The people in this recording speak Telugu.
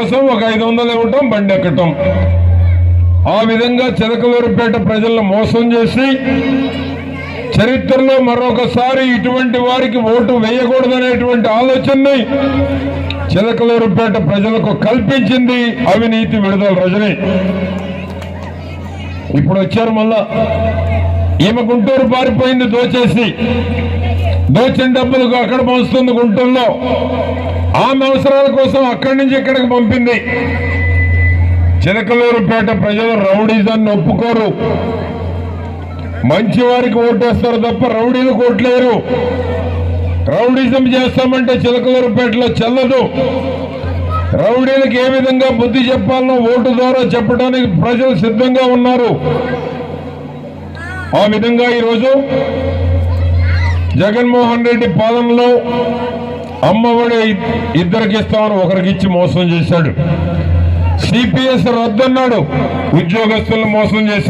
కోసం ఒక ఐదు వందలు ఇవ్వటం బండి ఎక్కటం. ఆ విధంగా చిలకలూరుపేట ప్రజలను మోసం చేసి చరిత్రలో మరొకసారి ఇటువంటి వారికి ఓటు వేయకూడదనేటువంటి ఆలోచనని చిలకలూరుపేట ప్రజలకు కల్పించింది అవినీతి విడుదల రజని. ఇప్పుడు వచ్చారు మళ్ళా. ఈమె గుంటూరు పారిపోయింది దోచేసి. దోచిన డబ్బులు అక్కడ పంచుతుంది గుంటూరులో. ఆమె అవసరాల కోసం అక్కడి నుంచి ఇక్కడికి పంపింది. చిలకలూరుపేట ప్రజలు రౌడీజాన్ని ఒప్పుకోరు. మంచి వారికి ఓటేస్తారు తప్ప రౌడీలకు ఓట్లేరు. రౌడీజం చేస్తామంటే చిలకలూరుపేటలో చెల్లదు. రౌడీలకు ఏ విధంగా బుద్ధి చెప్పాలనో ఓటు ద్వారా చెప్పడానికి ప్రజలు సిద్ధంగా ఉన్నారు. ఆ విధంగా ఈరోజు జగన్మోహన్ రెడ్డి పాలనలో అమ్మఒడి ఇద్దరికి ఇస్తామని ఒకరికి ఇచ్చి మోసం చేశాడు. సిపిఎస్ రద్దన్నాడు. ఉద్యోగస్తులను మోసం చేశాడు.